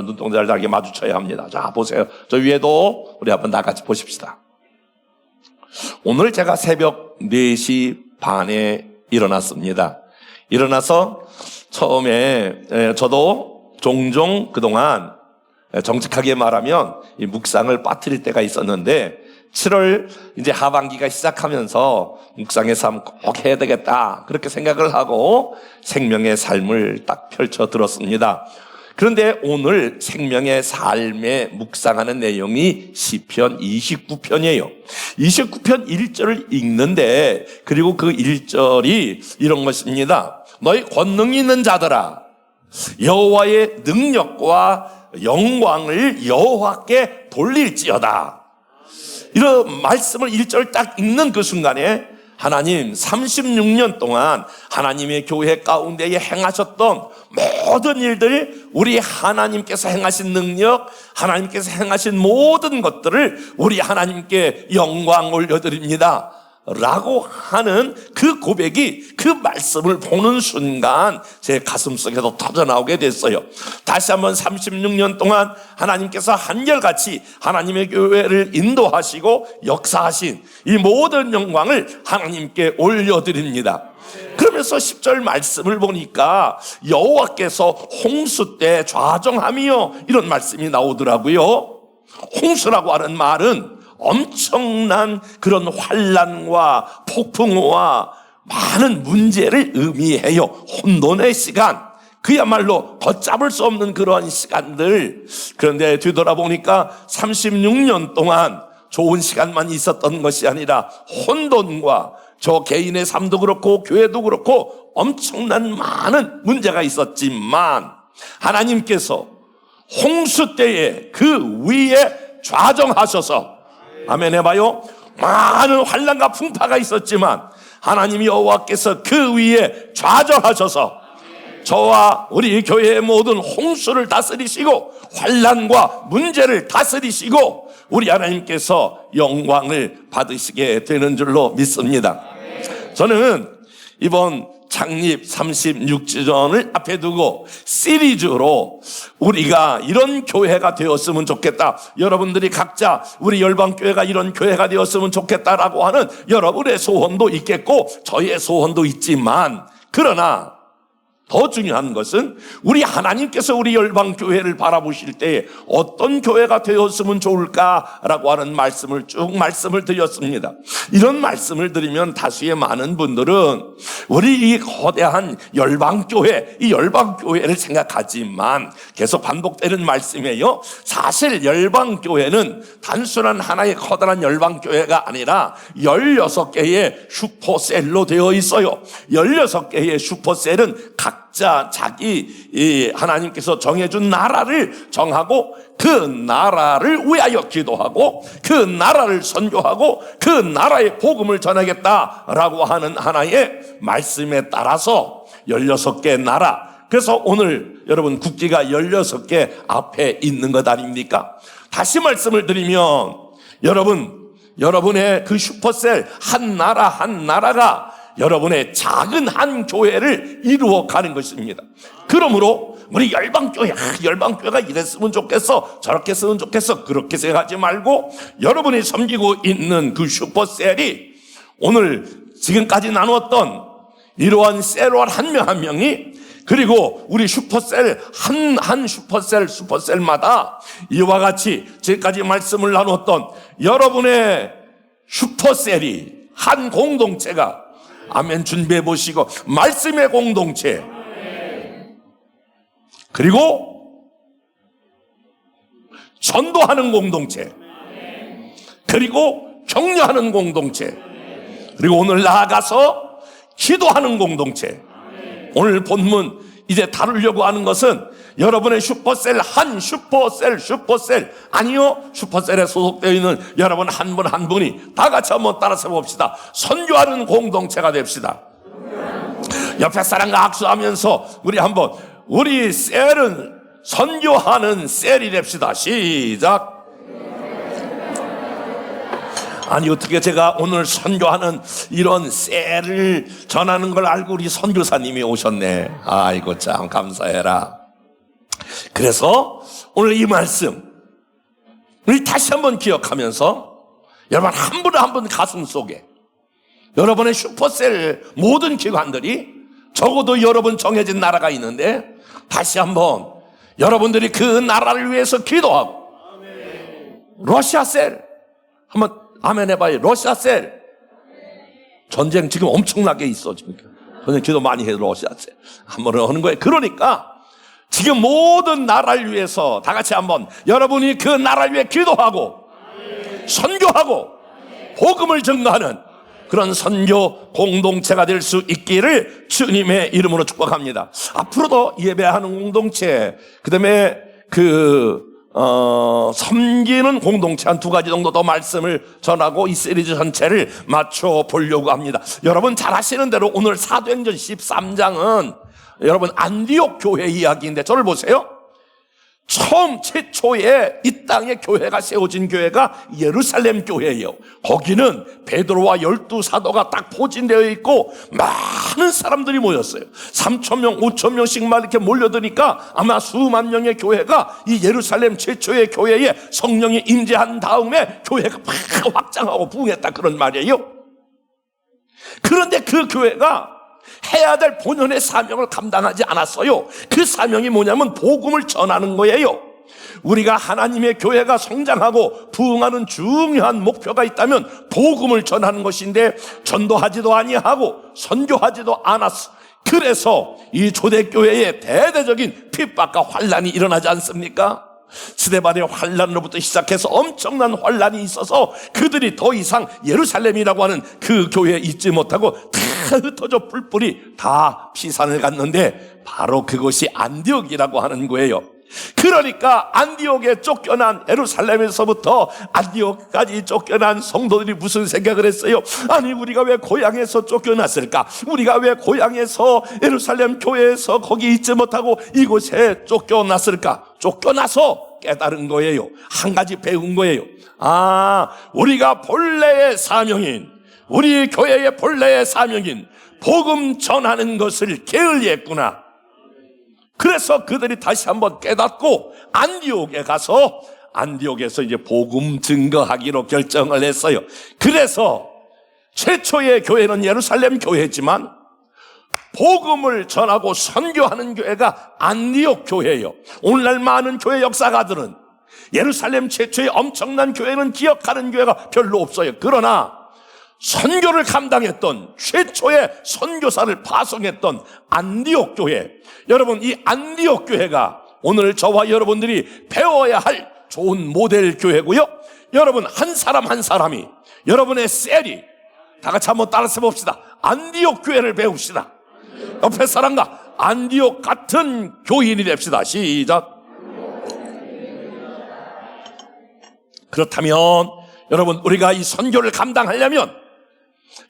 눈동자를 달게 마주쳐야 합니다 자 보세요 저 위에도 우리 한번 다 같이 보십시다 오늘 제가 새벽 4시 반에 일어났습니다. 일어나서 처음에 에, 저도 종종 그동안 에, 정직하게 말하면 이 묵상을 빠뜨릴 때가 있었는데 7월 이제 하반기가 시작하면서 묵상의 삶 꼭 해야 되겠다 그렇게 생각을 하고 생명의 삶을 딱 펼쳐 들었습니다. 그런데 오늘 생명의 삶에 묵상하는 내용이 시편 29편이에요. 29편 1절을 읽는데 그리고 그 1절이 이런 것입니다. 너희 권능 있는 자들아 여호와의 능력과 영광을 여호와께 돌릴지어다. 이런 말씀을 1절 딱 읽는 그 순간에 하나님 36년 동안 하나님의 교회 가운데에 행하셨던 모든 일들 우리 하나님께서 행하신 능력 하나님께서 행하신 모든 것들을 우리 하나님께 영광 올려드립니다 라고 하는 그 고백이 그 말씀을 보는 순간 제 가슴 속에서 터져나오게 됐어요. 다시 한번 36년 동안 하나님께서 한결같이 하나님의 교회를 인도하시고 역사하신 이 모든 영광을 하나님께 올려드립니다. 그러면서 10절 말씀을 보니까 여호와께서 홍수 때 좌정하며 이런 말씀이 나오더라고요. 홍수라고 하는 말은 엄청난 그런 환란과 폭풍우와 많은 문제를 의미해요. 혼돈의 시간. 그야말로 걷잡을 수 없는 그러한 시간들. 그런데 뒤돌아보니까 36년 동안 좋은 시간만 있었던 것이 아니라 혼돈과 저 개인의 삶도 그렇고 교회도 그렇고 엄청난 많은 문제가 있었지만 하나님께서 홍수 때에 그 위에 좌정하셔서 아멘 해봐요. 많은 환란과 풍파가 있었지만 하나님 여호와께서 그 위에 좌정하셔서 저와 우리 교회의 모든 홍수를 다스리시고 환란과 문제를 다스리시고 우리 하나님께서 영광을 받으시게 되는 줄로 믿습니다. 저는 이번 창립 36주년을 앞에 두고 시리즈로 우리가 이런 교회가 되었으면 좋겠다. 여러분들이 각자 우리 열방교회가 이런 교회가 되었으면 좋겠다라고 하는 여러분의 소원도 있겠고 저의 소원도 있지만 그러나 더 중요한 것은 우리 하나님께서 우리 열방 교회를 바라보실 때 어떤 교회가 되었으면 좋을까라고 하는 말씀을 쭉 말씀을 드렸습니다. 이런 말씀을 드리면 다수의 많은 분들은 우리 이 거대한 열방 교회, 이 열방 교회를 생각하지만 계속 반복되는 말씀이에요. 사실 열방 교회는 단순한 하나의 커다란 열방 교회가 아니라 16개의 슈퍼셀로 되어 있어요. 16개의 슈퍼셀은 각 각자 자기 하나님께서 정해준 나라를 정하고 그 나라를 위하여 기도하고 그 나라를 선교하고 그 나라의 복음을 전하겠다라고 하는 하나의 말씀에 따라서 16개 나라 그래서 오늘 여러분 국기가 16개 앞에 있는 것 아닙니까? 다시 말씀을 드리면 여러분 여러분의 그 슈퍼셀 한 나라 한 나라가 여러분의 작은 한 교회를 이루어 가는 것입니다. 그러므로 우리 열방교회, 아, 열방교회가 이랬으면 좋겠어, 저렇게 했으면 좋겠어, 그렇게 생각하지 말고 여러분이 섬기고 있는 그 슈퍼셀이 오늘 지금까지 나누었던 이러한 셀월 한명 한 명이 그리고 우리 슈퍼셀 한 한 슈퍼셀 슈퍼셀마다 이와 같이 지금까지 말씀을 나눴던 여러분의 슈퍼셀이 한 공동체가 아멘 준비해 보시고 말씀의 공동체. 그리고 전도하는 공동체. 그리고 격려하는 공동체. 그리고 오늘 나아가서 기도하는 공동체. 오늘 본문 이제 다루려고 하는 것은 여러분의 슈퍼셀 한 슈퍼셀 슈퍼셀. 아니요 슈퍼셀에 소속되어 있는 여러분 한분한 분이 다 같이 한번 따라서 봅시다. 선교하는 공동체가 됩시다. 옆에 사람과 악수하면서 우리 한번 우리 셀은 선교하는 셀이 됩시다. 시작. 아니 어떻게 제가 오늘 선교하는 이런 셀을 전하는 걸 알고 우리 선교사님이 오셨네. 아이고 참 감사해라. 그래서 오늘 이 말씀 우리 다시 한번 기억하면서 여러분 한 분 한 분 가슴 속에 여러분의 슈퍼셀 모든 기관들이 적어도 여러분 정해진 나라가 있는데 다시 한번 여러분들이 그 나라를 위해서 기도하고 러시아 셀 한번 아멘 해봐요. 러시아 셀. 전쟁 지금 엄청나게 있어, 지금. 전쟁 기도 많이 해, 러시아 셀. 한번 하는 거예요. 그러니까 지금 모든 나라를 위해서 다 같이 한번 여러분이 그 나라를 위해 기도하고 선교하고 복음을 증거하는 그런 선교 공동체가 될 수 있기를 주님의 이름으로 축복합니다. 앞으로도 예배하는 공동체, 그 다음에 그 어, 섬기는 공동체 한 두 가지 정도 더 말씀을 전하고 이 시리즈 전체를 맞춰 보려고 합니다. 여러분 잘 아시는 대로 오늘 사도행전 13장은 여러분 안디옥 교회 이야기인데 저를 보세요. 처음 최초에 이 땅에 교회가 세워진 교회가 예루살렘 교회예요. 거기는 베드로와 열두 사도가 딱 포진되어 있고 많은 사람들이 모였어요. 3천 명, 5천 명씩 만 이렇게 몰려드니까 아마 수만 명의 교회가 이 예루살렘 최초의 교회에 성령이 임재한 다음에 교회가 막 확장하고 부흥했다 그런 말이에요. 그런데 그 교회가 해야 될 본연의 사명을 감당하지 않았어요. 그 사명이 뭐냐면 복음을 전하는 거예요. 우리가 하나님의 교회가 성장하고 부흥하는 중요한 목표가 있다면 복음을 전하는 것인데 전도하지도 아니하고 선교하지도 않았어. 그래서 이 초대교회에 대대적인 핍박과 환란이 일어나지 않습니까? 스데반의 환란으로부터 시작해서 엄청난 환란이 있어서 그들이 더 이상 예루살렘이라고 하는 그 교회에 있지 못하고 다 흩어져 뿔뿔이 다 피산을 갔는데 바로 그것이 안디옥이라고 하는 거예요. 그러니까 안디옥에 쫓겨난 예루살렘에서부터 안디옥까지 쫓겨난 성도들이 무슨 생각을 했어요? 아니 우리가 왜 고향에서 쫓겨났을까? 우리가 왜 고향에서 예루살렘 교회에서 거기 있지 못하고 이곳에 쫓겨났을까? 쫓겨나서 깨달은 거예요. 한 가지 배운 거예요. 아, 우리가 본래의 사명인 우리 교회의 본래의 사명인 복음 전하는 것을 게을리했구나. 그래서 그들이 다시 한번 깨닫고 안디옥에 가서 안디옥에서 이제 복음 증거하기로 결정을 했어요. 그래서 최초의 교회는 예루살렘 교회지만 복음을 전하고 선교하는 교회가 안디옥 교회예요. 오늘날 많은 교회 역사가들은 예루살렘 최초의 엄청난 교회는 기억하는 교회가 별로 없어요. 그러나 선교를 감당했던 최초의 선교사를 파송했던 안디옥 교회. 여러분 이 안디옥 교회가 오늘 저와 여러분들이 배워야 할 좋은 모델 교회고요. 여러분 한 사람 한 사람이 여러분의 셀이 다 같이 한번 따라서 봅시다. 안디옥 교회를 배웁시다. 옆에 사람과 안디옥 같은 교인이 됩시다. 시작. 그렇다면 여러분 우리가 이 선교를 감당하려면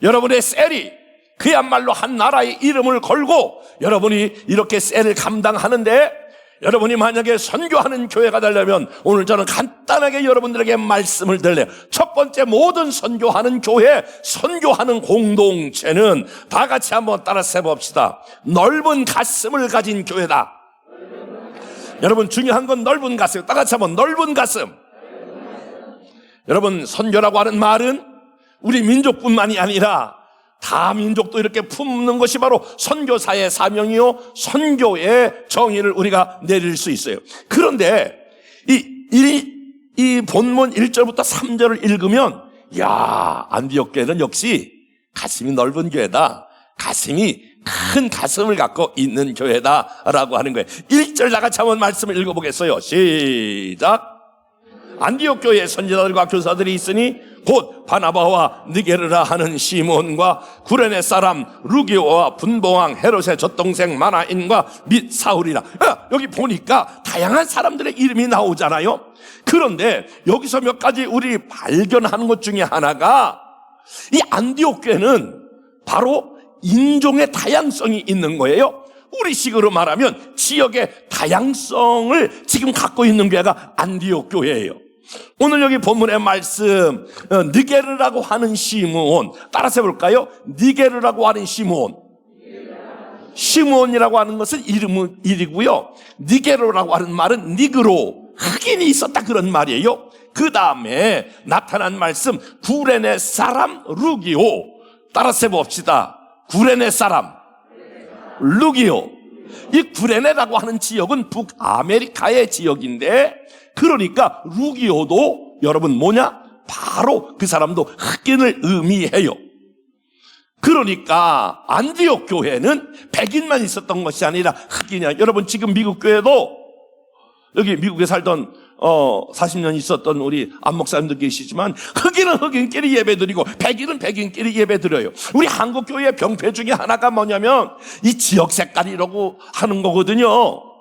여러분의 셀이 그야말로 한 나라의 이름을 걸고 여러분이 이렇게 셀을 감당하는데 여러분이 만약에 선교하는 교회가 되려면 오늘 저는 간단하게 여러분들에게 말씀을 드려요. 첫 번째 모든 선교하는 교회, 선교하는 공동체는 다 같이 한번 따라서 해봅시다. 넓은 가슴을 가진 교회다. 여러분 중요한 건 넓은 가슴. 다 같이 한번 넓은 가슴. 여러분 선교라고 하는 말은 우리 민족뿐만이 아니라 다 민족도 이렇게 품는 것이 바로 선교사의 사명이요 선교의 정의를 우리가 내릴 수 있어요. 그런데 이, 이, 이 본문 1절부터 3절을 읽으면 야 안디옥 교회는 역시 가슴이 넓은 교회다. 가슴이 큰 가슴을 갖고 있는 교회다라고 하는 거예요. 1절 나같이 한번 말씀을 읽어보겠어요. 시작. 안디옥 교회에 선지자들과 교사들이 있으니 곧 바나바와 느게르라 하는 시몬과 구레네 사람 루기오와 분봉왕 헤롯의 젖동생 마나인과 및 사울이라. 야, 여기 보니까 다양한 사람들의 이름이 나오잖아요. 그런데 여기서 몇 가지 우리 발견하는 것 중에 하나가 이 안디옥 교회는 바로 인종의 다양성이 있는 거예요. 우리식으로 말하면 지역의 다양성을 지금 갖고 있는 교회가 안디옥 교회예요 오늘 여기 본문의 말씀 어, 니게르라고 하는 시므온. 따라서 해볼까요? 니게르라고 하는 시므온. 시므온이라고 하는 것은 이름은 일이고요. 니게르라고 하는 말은 니그로. 흑인이 있었다 그런 말이에요. 그 다음에 나타난 말씀 구레네 사람 루기오 따라서 해봅시다. 구레네 사람 루기오 이 구레네라고 하는 지역은 북아메리카의 지역인데 그러니까 루기오도 여러분 뭐냐? 바로 그 사람도 흑인을 의미해요. 그러니까 안디옥 교회는 백인만 있었던 것이 아니라 흑인이야. 여러분 지금 미국 교회도 여기 미국에 살던 어 40년 있었던 우리 안 목사님들 계시지만 흑인은 흑인끼리 예배드리고 백인은 백인끼리 예배드려요. 우리 한국 교회의 병폐 중에 하나가 뭐냐면 이 지역 색깔이라고 하는 거거든요.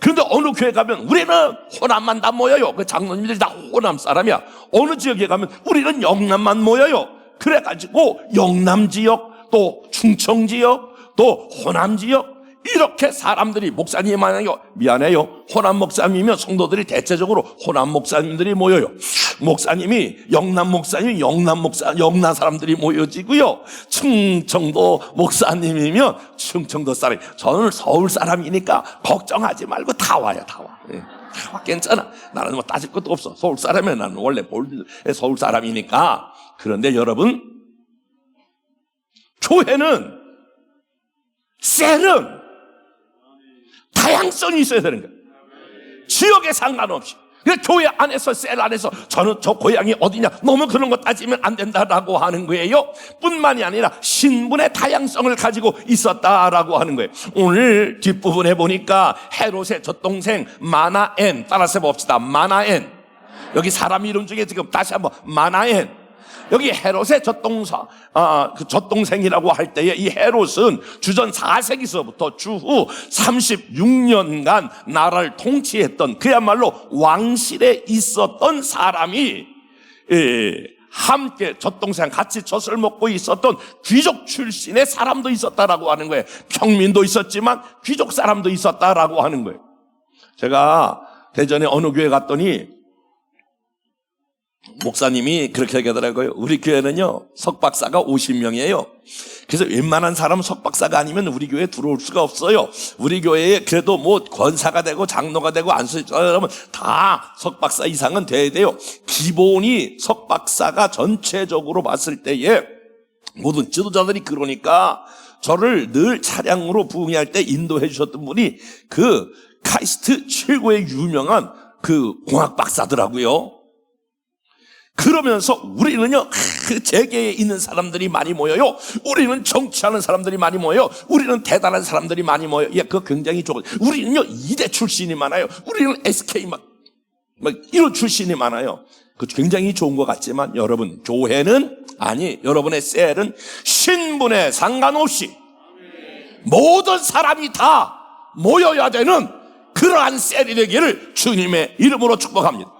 그런데 어느 교회 가면 우리는 호남만 다 모여요. 그 장로님들이 다 호남 사람이야. 어느 지역에 가면 우리는 영남만 모여요. 그래가지고 영남 지역 또 충청 지역 또 호남 지역 이렇게 사람들이 목사님 만약에 미안해요. 호남 목사님이면 성도들이 대체적으로 호남 목사님들이 모여요. 목사님이 영남 목사님 영남 목사 영남 사람들이 모여지고요. 충청도 목사님이면 충청도 사람. 저는 서울 사람이니까 걱정하지 말고 다 와요. 다 와. 예. 다 와. 괜찮아. 나는 뭐 따질 것도 없어. 서울 사람이면 나는 원래 볼드 서울 사람이니까. 그런데 여러분 교회는 셀은 다양성이 있어야 되는 거예요. 지역에 상관없이. 그 교회 안에서 셀 안에서 저는 저 고향이 어디냐 너무 그런 거 따지면 안 된다라고 하는 거예요. 뿐만이 아니라 신분의 다양성을 가지고 있었다라고 하는 거예요. 오늘 뒷부분에 보니까 헤롯의 젖동생 마나엔 따라서 봅시다. 마나엔 여기 사람 이름 중에 지금 다시 한번 마나엔 여기 헤롯의 젖동사, 아, 그 젖동생이라고 할 때에 이 헤롯은 주전 4세기서부터 주후 36년간 나라를 통치했던 그야말로 왕실에 있었던 사람이 예, 함께 젖동생 같이 젖을 먹고 있었던 귀족 출신의 사람도 있었다라고 하는 거예요. 평민도 있었지만 귀족 사람도 있었다라고 하는 거예요. 제가 대전에 어느 교회 갔더니 목사님이 그렇게 얘기하더라고요. 우리 교회는요, 석박사가 50명이에요. 그래서 웬만한 사람은 석박사가 아니면 우리 교회에 들어올 수가 없어요. 우리 교회에 그래도 뭐 권사가 되고 장로가 되고 안수자라면 다 석박사 이상은 돼야 돼요. 기본이 석박사가 전체적으로 봤을 때에 모든 지도자들이 그러니까 저를 늘 차량으로 부흥할 때 인도해 주셨던 분이 그 카이스트 최고의 유명한 그 공학 박사더라고요. 그러면서 우리는요, 그 재계에 있는 사람들이 많이 모여요. 우리는 정치하는 사람들이 많이 모여요. 우리는 대단한 사람들이 많이 모여요. 예, 그거 굉장히 좋아요. 우리는요, 이대 출신이 많아요. 우리는 SK 막, 막 이런 출신이 많아요. 그 굉장히 좋은 것 같지만 여러분, 교회는 아니, 여러분의 셀은 신분에 상관없이 모든 사람이 다 모여야 되는 그러한 셀이 되기를 주님의 이름으로 축복합니다.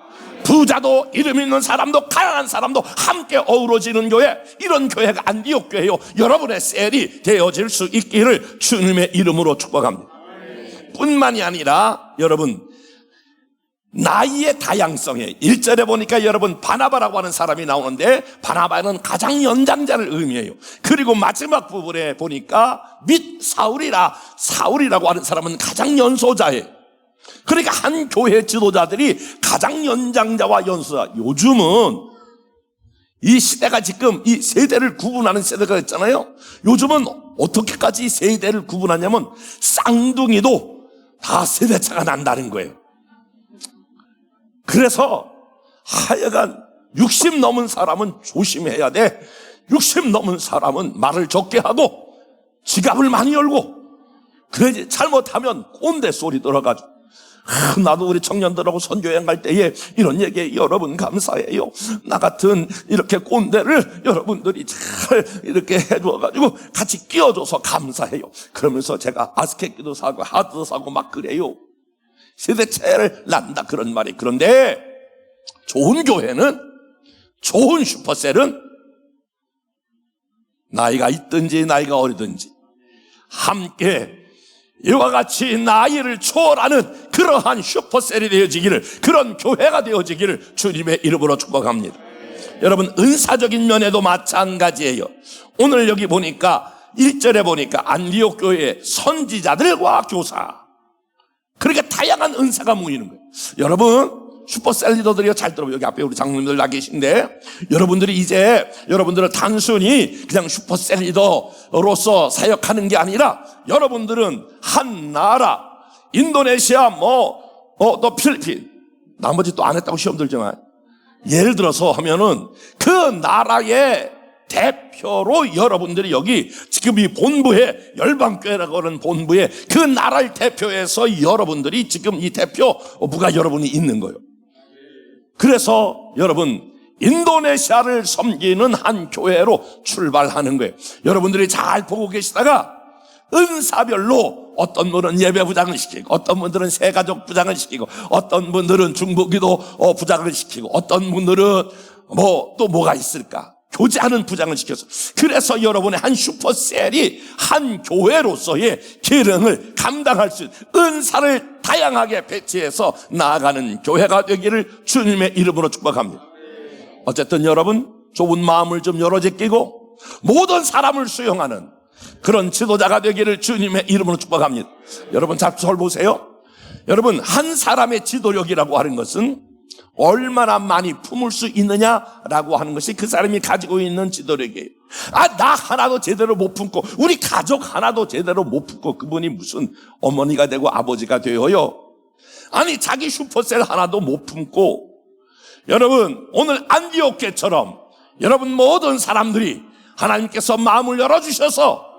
부자도 이름 있는 사람도 가난한 사람도 함께 어우러지는 교회 이런 교회가 안디옥 교회요. 여러분의 셀이 되어질 수 있기를 주님의 이름으로 축복합니다. 뿐만이 아니라 여러분 나이의 다양성에 일절에 보니까 여러분 바나바라고 하는 사람이 나오는데 바나바는 가장 연장자를 의미해요. 그리고 마지막 부분에 보니까 및 사울이라 사울이라고 하는 사람은 가장 연소자예요 그러니까 한 교회 지도자들이 가장 연장자와 연수자. 요즘은 이 시대가 지금 이 세대를 구분하는 세대가 있잖아요. 요즘은 어떻게까지 세대를 구분하냐면 쌍둥이도 다 세대차가 난다는 거예요. 그래서 하여간 60 넘은 사람은 조심해야 돼. 60 넘은 사람은 말을 적게 하고 지갑을 많이 열고 그래야지 잘못하면 꼰대 소리 들어가지고 아, 나도 우리 청년들하고 선교여행 갈 때에 이런 얘기에 여러분 감사해요. 나 같은 이렇게 꼰대를 여러분들이 잘 이렇게 해주어가지고 같이 끼워줘서 감사해요. 그러면서 제가 아스켓기도 사고 하드도 사고 막 그래요. 세대체를 난다 그런 말이. 그런데 좋은 교회는 좋은 슈퍼셀은 나이가 있든지 나이가 어리든지 함께 이와 같이 나이를 초월하는 그러한 슈퍼셀이 되어지기를 그런 교회가 되어지기를 주님의 이름으로 축복합니다. 여러분 은사적인 면에도 마찬가지예요. 오늘 여기 보니까 1절에 보니까 안디옥 교회의 선지자들과 교사 그러니까 다양한 은사가 모이는 거예요. 여러분 슈퍼셀 리더들이요 잘 들어요. 여기 앞에 우리 장로님들 나 계신데 여러분들이 이제 여러분들은 단순히 그냥 슈퍼셀 리더로서 사역하는 게 아니라 여러분들은 한 나라 인도네시아 뭐 어 또 필리핀 나머지 또 안 했다고 시험 들지만 예를 들어서 하면은 그 나라의 대표로 여러분들이 여기 지금 이 본부에 열방교회라고 하는 본부에 그 나라를 대표해서 여러분들이 지금 이 대표부가 여러분이 있는 거예요. 그래서 여러분 인도네시아를 섬기는 한 교회로 출발하는 거예요. 여러분들이 잘 보고 계시다가 은사별로 어떤 분은 예배 부장을 시키고 어떤 분들은 세가족 부장을 시키고 어떤 분들은 중보기도 어, 부장을 시키고 어떤 분들은 뭐 또 뭐가 있을까 교제하는 부장을 시켜서 그래서 여러분의 한 슈퍼셀이 한 교회로서의 기능을 감당할 수 있는 은사를 다양하게 배치해서 나아가는 교회가 되기를 주님의 이름으로 축복합니다. 어쨌든 여러분 좁은 마음을 좀 열어 제끼고 모든 사람을 수용하는 그런 지도자가 되기를 주님의 이름으로 축복합니다. 여러분 잘 보세요. 여러분 한 사람의 지도력이라고 하는 것은 얼마나 많이 품을 수 있느냐라고 하는 것이 그 사람이 가지고 있는 지도력이에요. 아, 나 하나도 제대로 못 품고, 우리 가족 하나도 제대로 못 품고, 그분이 무슨 어머니가 되고 아버지가 되어요. 아니, 자기 슈퍼셀 하나도 못 품고, 여러분, 오늘 안디옥계처럼 여러분 모든 사람들이 하나님께서 마음을 열어주셔서,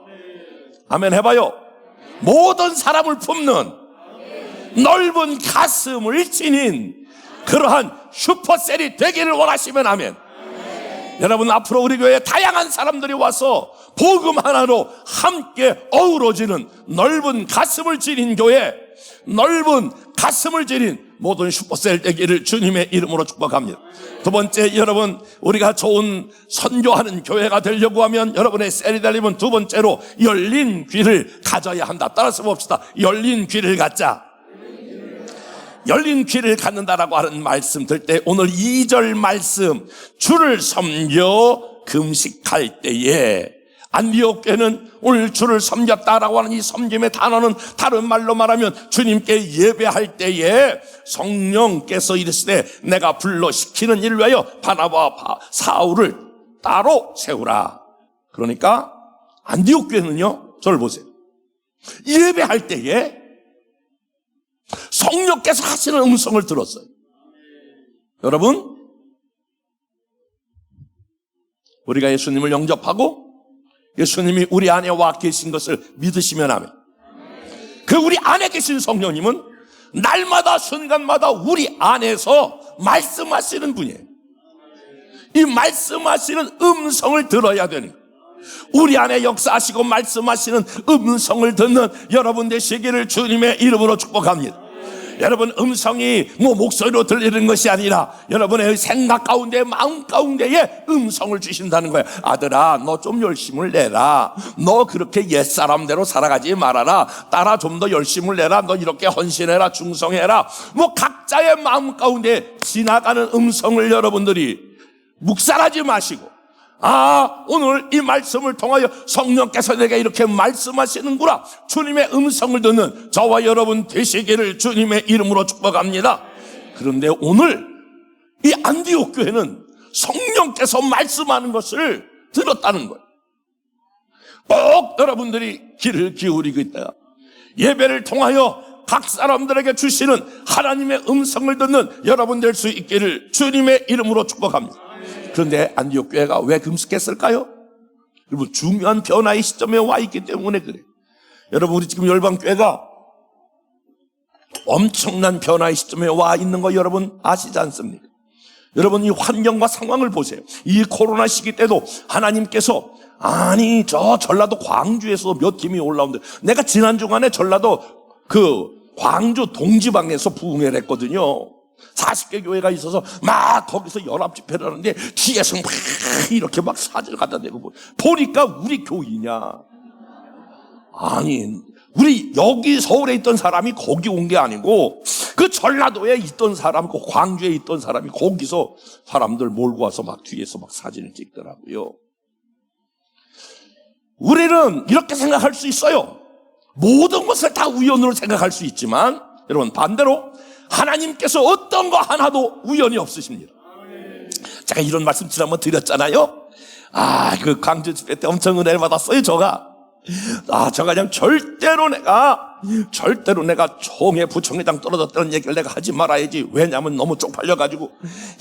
아멘 해봐요. 모든 사람을 품는 넓은 가슴을 지닌 그러한 슈퍼셀이 되기를 원하시면 하면 여러분 앞으로 우리 교회에 다양한 사람들이 와서 복음 하나로 함께 어우러지는 넓은 가슴을 지닌 교회 넓은 가슴을 지닌 모든 슈퍼셀 되기를 주님의 이름으로 축복합니다. 두 번째 여러분 우리가 좋은 선교하는 교회가 되려고 하면 여러분의 셀이 달리면 두 번째로 열린 귀를 가져야 한다. 따라서 봅시다. 열린 귀를 갖자. 열린 귀를 갖는다라고 하는 말씀 들 때 오늘 2절 말씀 주를 섬겨 금식할 때에 안디옥 교회는 오늘 주를 섬겼다라고 하는 이 섬김의 단어는 다른 말로 말하면 주님께 예배할 때에 성령께서 이르시되 내가 불러 시키는 일을 위하여 바나바와 사울을 따로 세우라. 그러니까 안디옥 교회는요. 저를 보세요. 예배할 때에 성령께서 하시는 음성을 들었어요. 여러분, 우리가 예수님을 영접하고 예수님이 우리 안에 와 계신 것을 믿으시면 하면 그 우리 안에 계신 성령님은 날마다 순간마다 우리 안에서 말씀하시는 분이에요. 이 말씀하시는 음성을 들어야 되는. 우리 안에 역사하시고 말씀하시는 음성을 듣는 여러분 되시기를 주님의 이름으로 축복합니다. 여러분 음성이 뭐 목소리로 들리는 것이 아니라 여러분의 생각 가운데 마음 가운데에 음성을 주신다는 거예요. 아들아 너 좀 열심을 내라. 너 그렇게 옛사람대로 살아가지 말아라. 따라 좀 더 열심을 내라. 너 이렇게 헌신해라. 충성해라. 뭐 각자의 마음 가운데 지나가는 음성을 여러분들이 묵살하지 마시고 아, 오늘 이 말씀을 통하여 성령께서 내게 이렇게 말씀하시는구나. 주님의 음성을 듣는 저와 여러분 되시기를 주님의 이름으로 축복합니다. 그런데 오늘 이 안디옥 교회는 성령께서 말씀하는 것을 들었다는 거예요. 꼭 여러분들이 귀를 기울이고 있다. 예배를 통하여 각 사람들에게 주시는 하나님의 음성을 듣는 여러분 될 수 있기를 주님의 이름으로 축복합니다. 그런데 안디옥 교회가 왜 금식했을까요? 여러분 중요한 변화의 시점에 와 있기 때문에 그래. 여러분 우리 지금 열방 교회가 엄청난 변화의 시점에 와 있는 거 여러분 아시지 않습니까? 여러분 이 환경과 상황을 보세요. 이 코로나 시기 때도 하나님께서 아니 저 전라도 광주에서 몇 팀이 올라오는데 내가 지난 주간에 전라도 그 광주 동지방에서 부흥회를 했거든요. 40개 교회가 있어서 막 거기서 연합 집회를 하는데 뒤에서 막 이렇게 막 사진을 갖다 대고 보- 보니까 우리 교인이냐. 아니 우리 여기 서울에 있던 사람이 거기 온 게 아니고 그 전라도에 있던 사람, 그 광주에 있던 사람이 거기서 사람들 몰고 와서 막 뒤에서 막 사진을 찍더라고요. 우리는 이렇게 생각할 수 있어요. 모든 것을 다 우연으로 생각할 수 있지만 여러분 반대로 하나님께서 어떤 거 하나도 우연이 없으십니다. 제가 이런 말씀 지난번 드렸잖아요. 아, 그 광주 집회 때 엄청 은혜를 받았어요, 저가. 아, 저가 그냥 절대로 내가, 절대로 내가 총회 부총회장 떨어졌다는 얘기를 내가 하지 말아야지. 왜냐면 너무 쪽팔려가지고,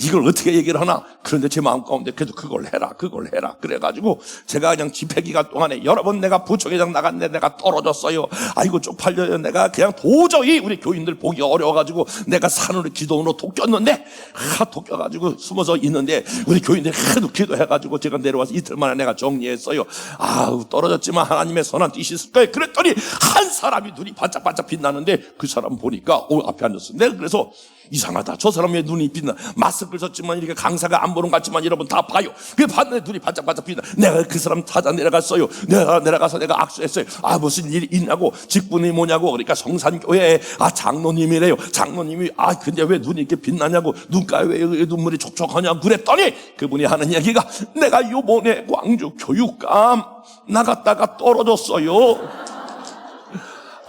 이걸 어떻게 얘기를 하나. 그런데 제 마음 가운데 그래도 그걸 해라, 그걸 해라. 그래가지고, 제가 그냥 집회 기간 동안에 여러 번 내가 부총회장 나갔는데 내가 떨어졌어요. 아이고, 쪽팔려요. 내가 그냥 도저히 우리 교인들 보기 어려워가지고, 내가 산으로 기도원으로 도꼈는데, 하, 도껴가지고 숨어서 있는데, 우리 교인들이 하도 기도해가지고, 제가 내려와서 이틀 만에 내가 정리했어요. 아우, 떨어졌지만 하나님의 선한 뜻이 있을 거예요. 그랬더니, 한 사람이 눈이 반짝반짝 빛나는데, 그 사람 보니까, 오, 앞에 앉았어. 내가 그래서, 이상하다. 저 사람의 눈이 빛나. 마스크를 썼지만 이렇게 강사가 안 보는 것 같지만 여러분 다 봐요. 그 봤는데 눈이 반짝반짝 빛나. 내가 그 사람 찾아 내려갔어요. 내가 내려가서 내가 악수했어요. 아, 무슨 일이 있냐고. 직분이 뭐냐고. 그러니까 성산교회, 아, 장로님이래요. 장로님이, 아, 근데 왜 눈이 이렇게 빛나냐고. 눈가에 왜 눈물이 촉촉하냐고. 그랬더니 그분이 하는 얘기가 내가 요번에 광주 교육감 나갔다가 떨어졌어요.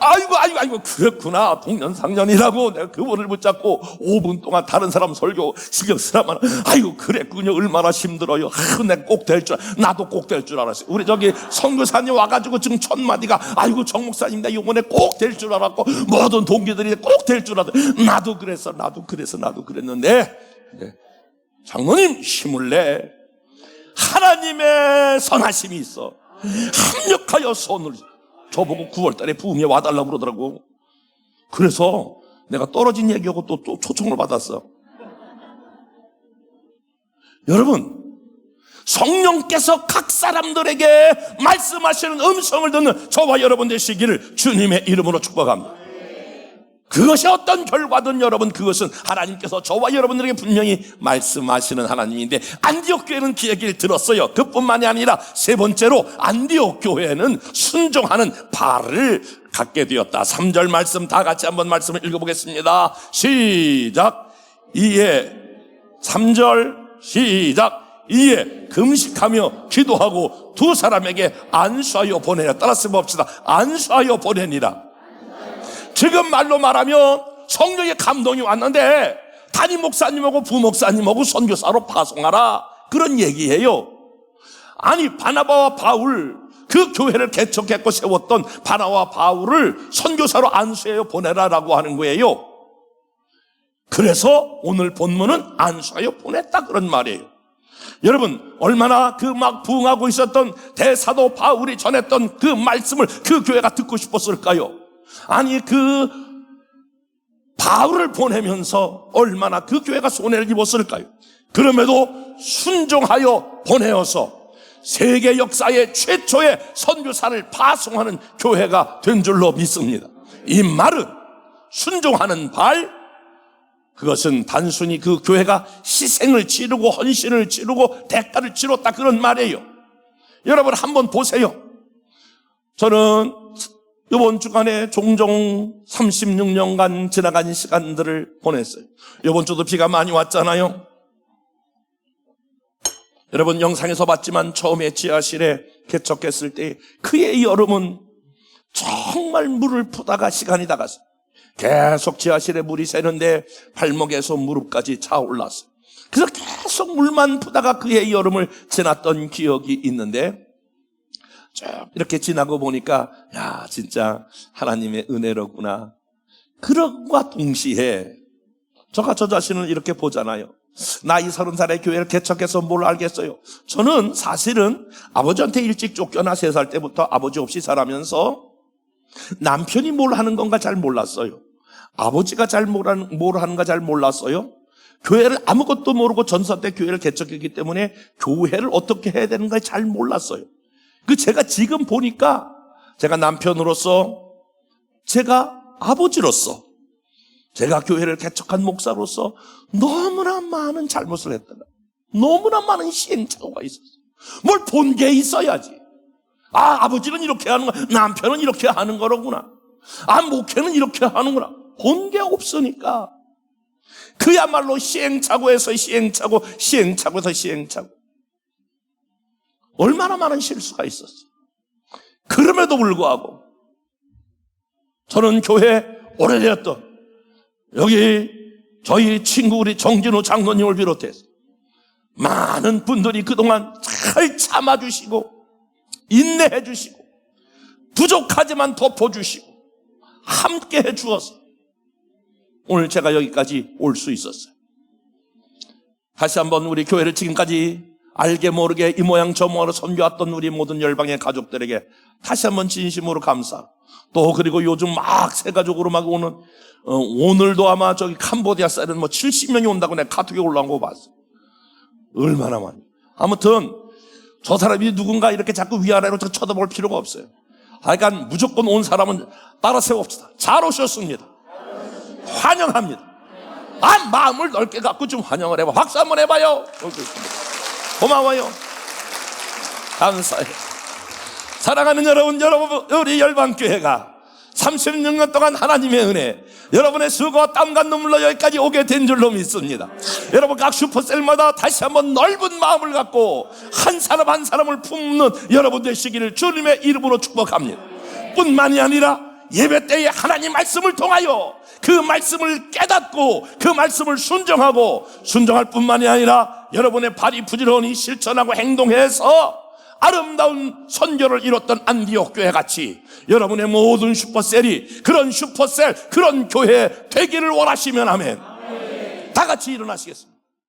아이고 아이고 아이고 그렇구나. 동년상년이라고 내가 그분을 붙잡고 5분 동안 다른 사람 설교 신경 쓰라만. 아이고 그랬군요. 얼마나 힘들어요. 아이고 내가 꼭될 줄 나도 꼭 될 줄 알았어요. 우리 저기 선교사님 와가지고 지금 첫 마디가 아이고 정 목사님 나 이번에 꼭 될 줄 알았고 모든 동기들이 꼭 될 줄 알았어. 나도 그랬어 나도 그래서 나도 그랬는데 네. 장로님 힘을 내. 하나님의 선하심이 있어. 합력하여 손을 저보고 9월 달에 부흥에 와달라고 그러더라고. 그래서 내가 떨어진 얘기하고 또, 또 초청을 받았어. 여러분, 성령께서 각 사람들에게 말씀하시는 음성을 듣는 저와 여러분 되시기를 주님의 이름으로 축복합니다. 그것이 어떤 결과든 여러분 그것은 하나님께서 저와 여러분들에게 분명히 말씀하시는 하나님인데 안디옥 교회는 그 얘기를 들었어요. 그뿐만이 아니라 세 번째로 안디옥 교회는 순종하는 발을 갖게 되었다. 3절 말씀 다 같이 한번 말씀을 읽어보겠습니다. 시작. 이에 3절 시작. 이에 금식하며 기도하고 두 사람에게 안수하여 보내라. 따라서 봅시다. 안수하여 보내니라. 지금 말로 말하면 성령의 감동이 왔는데 담임 목사님하고 부목사님하고 선교사로 파송하라 그런 얘기예요. 아니 바나바와 바울 그 교회를 개척했고 세웠던 바나와 바울을 선교사로 안수하여 보내라라고 하는 거예요. 그래서 오늘 본문은 안수하여 보냈다 그런 말이에요. 여러분 얼마나 그 막 부흥하고 있었던 대사도 바울이 전했던 그 말씀을 그 교회가 듣고 싶었을까요? 아니 그 바울을 보내면서 얼마나 그 교회가 손해를 입었을까요? 그럼에도 순종하여 보내어서 세계 역사의 최초의 선교사를 파송하는 교회가 된 줄로 믿습니다. 이 말은 순종하는 발 그것은 단순히 그 교회가 희생을 치르고 헌신을 치르고 대가를 치렀다 그런 말이에요. 여러분 한번 보세요. 저는 이번 주간에 종종 36년간 지나간 시간들을 보냈어요. 이번 주도 비가 많이 왔잖아요. 여러분 영상에서 봤지만 처음에 지하실에 개척했을 때 그의 여름은 정말 물을 푸다가 시간이 다 갔어요. 계속 지하실에 물이 새는데 발목에서 무릎까지 차올랐어요. 그래서 계속 물만 푸다가 그의 여름을 지났던 기억이 있는데 쭉 이렇게 지나고 보니까 야 진짜 하나님의 은혜로구나. 그런과 동시에 저가 저 자신을 이렇게 보잖아요. 나이 서른 살에 교회를 개척해서 뭘 알겠어요? 저는 사실은 아버지한테 일찍 쫓겨나 세 살 때부터 아버지 없이 살아면서 남편이 뭘 하는 건가 잘 몰랐어요. 아버지가 잘 뭘 하는가 잘 몰랐어요. 교회를 아무것도 모르고 전사 때 교회를 개척했기 때문에 교회를 어떻게 해야 되는가 잘 몰랐어요. 그 제가 지금 보니까 제가 남편으로서 제가 아버지로서 제가 교회를 개척한 목사로서 너무나 많은 잘못을 했다가 너무나 많은 시행착오가 있었어요. 뭘 본 게 있어야지. 아, 아버지는 이렇게 하는 거, 남편은 이렇게 하는 거로구나. 아, 목회는 이렇게 하는구나. 본 게 없으니까. 그야말로 시행착오에서 시행착오, 시행착오에서 시행착오. 얼마나 많은 실수가 있었어. 그럼에도 불구하고 저는 교회 오래되었던 여기 저희 친구 우리 정진호 장로님을 비롯해서 많은 분들이 그동안 잘 참아주시고 인내해 주시고 부족하지만 덮어주시고 함께 해 주어서 오늘 제가 여기까지 올 수 있었어요. 다시 한번 우리 교회를 지금까지 알게 모르게 이 모양 저 모양으로 섬겨왔던 우리 모든 열방의 가족들에게 다시 한번 진심으로 감사. 또 그리고 요즘 막 세가족으로 막 오는 어, 오늘도 아마 저기 캄보디아 쌀은 뭐 70명이 온다고 내가 카톡에 올라온 거 봤어. 얼마나 많이. 아무튼 저 사람이 누군가 이렇게 자꾸 위아래로 쳐다볼 필요가 없어요. 하여간 무조건 온 사람은 따라 세웁시다. 잘 오셨습니다. 환영합니다. 아, 마음을 넓게 갖고 좀 환영을 해봐. 박수 한번 해봐요. 고마워요. 감사해요. 사랑하는 여러분, 여러분, 우리 열방교회가 36년 동안 하나님의 은혜, 여러분의 수고와 땀과 눈물로 여기까지 오게 된 줄로 믿습니다. 여러분 각 슈퍼셀마다 다시 한번 넓은 마음을 갖고 한 사람 한 사람을 품는 여러분 되시기를 주님의 이름으로 축복합니다. 뿐만이 아니라 예배 때에 하나님 말씀을 통하여 그 말씀을 깨닫고 그 말씀을 순정하고 순정할 뿐만이 아니라 여러분의 발이 부지런히 실천하고 행동해서 아름다운 선교를 이뤘던 안디옥 교회 같이 여러분의 모든 슈퍼셀이 그런 슈퍼셀 그런 교회 되기를 원하시면 아멘. 다 같이 일어나시겠습니다.